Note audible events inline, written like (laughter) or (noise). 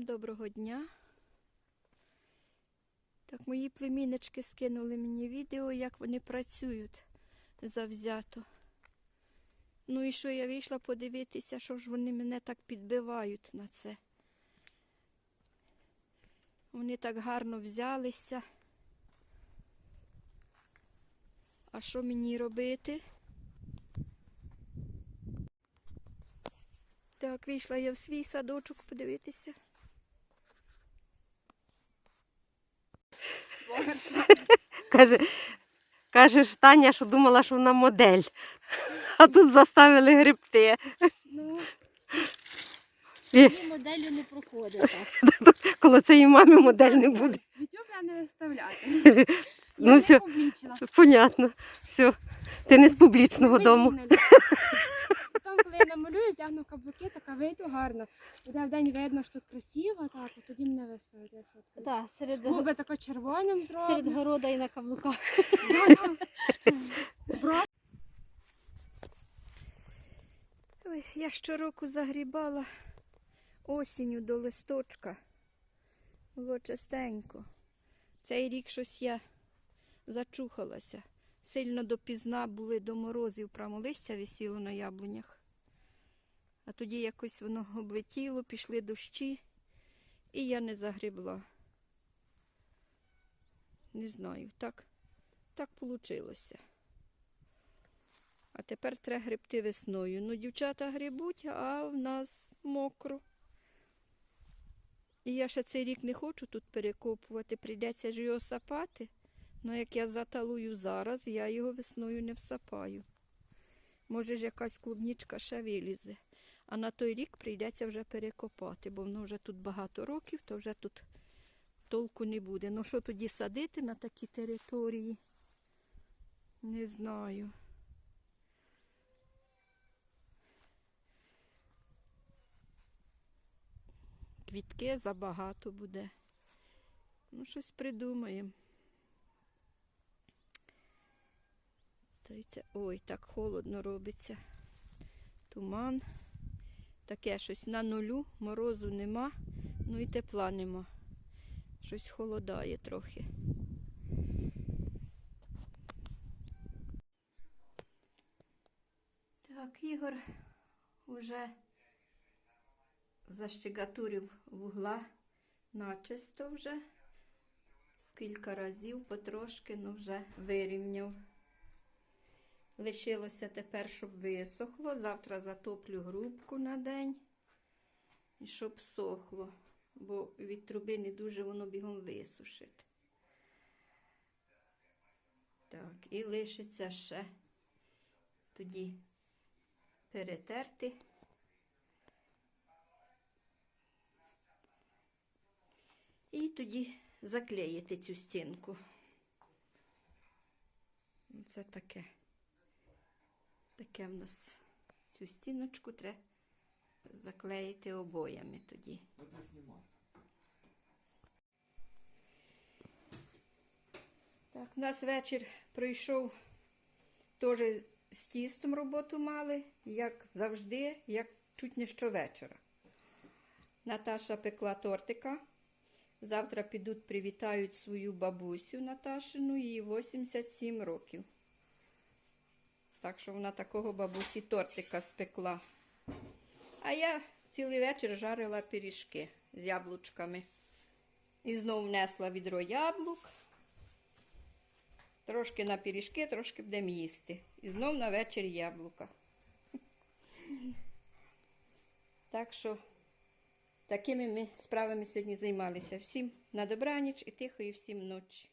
Всім доброго дня. Так, мої племіннички скинули мені відео, як вони працюють завзято. Ну і що я вийшла подивитися, що ж вони мене так підбивають на це. Вони так гарно взялися. А що мені робити? Так, вийшла я в свій садочок подивитися. (laughs) Каже, каже ж Таня, що думала, що вона модель. А тут заставили грибти. Ну, моделлю не проходить (laughs) коло цієї мами модель не буде. Ютуб я не виставляти. Ну, все. Понятно. Все. Ти не з публічного дому. (laughs) Я намалюю, здягну каблуки, така вийду гарно. Буде в день видно, що тут красиво, так, от тоді мене виставить, я. Так, серед, Губи тако червоним серед зроблю. города і на каблуках. (laughs) Ой, я щороку загрібала осінню до листочка. Було частенько. Цей рік щось я зачухалася. Сильно допізна були до морозів, прямо листя висіло на яблунях. А тоді якось воно облетіло, пішли дощі, і я не загрібла. Не знаю, так, так получилося. А тепер треба гребти весною. Ну, дівчата грибуть, а в нас мокро. І я ще цей рік не хочу тут перекопувати, прийдеться ж його сапати. Ну, як я заталую зараз, я його весною не всапаю. Може ж якась клубнічка ще вилізе. А на той рік прийдеться вже перекопати, бо воно вже тут багато років, то вже тут толку не буде. Ну що тоді садити на такі території? Не знаю. Квітки забагато буде. Ну, щось придумаємо. Ой, так холодно робиться. Туман. Таке щось на нулю, морозу нема, ну і тепла нема. Щось холодає трохи. Так, Ігор уже защегатурив вугла начисто вже. Скільки разів потрошки, ну вже вирівняв. Лишилося тепер, щоб висохло. Завтра затоплю грубку на день. І щоб сохло, бо від труби не дуже воно бігом висушить. Так, і лишиться ще тоді перетерти. І тоді заклеїти цю стінку. Це таке. Таке в нас цю стіночку треба заклеїти обоями тоді. Так, у нас вечір пройшов теж з тістом роботу мали, як завжди, як чуть не щовечора. Наташа пекла тортика. Завтра підуть привітають свою бабусю Наташину, їй 87 років. Так що вона такого бабусі тортика спекла. А я цілий вечір жарила пиріжки з яблучками. І знов внесла відро яблук. Трошки на пиріжки, трошки будемо їсти. І знов на вечір яблука. (laughs) Так що такими ми справами сьогодні займалися. Всім на добраніч і тихої всім ночі.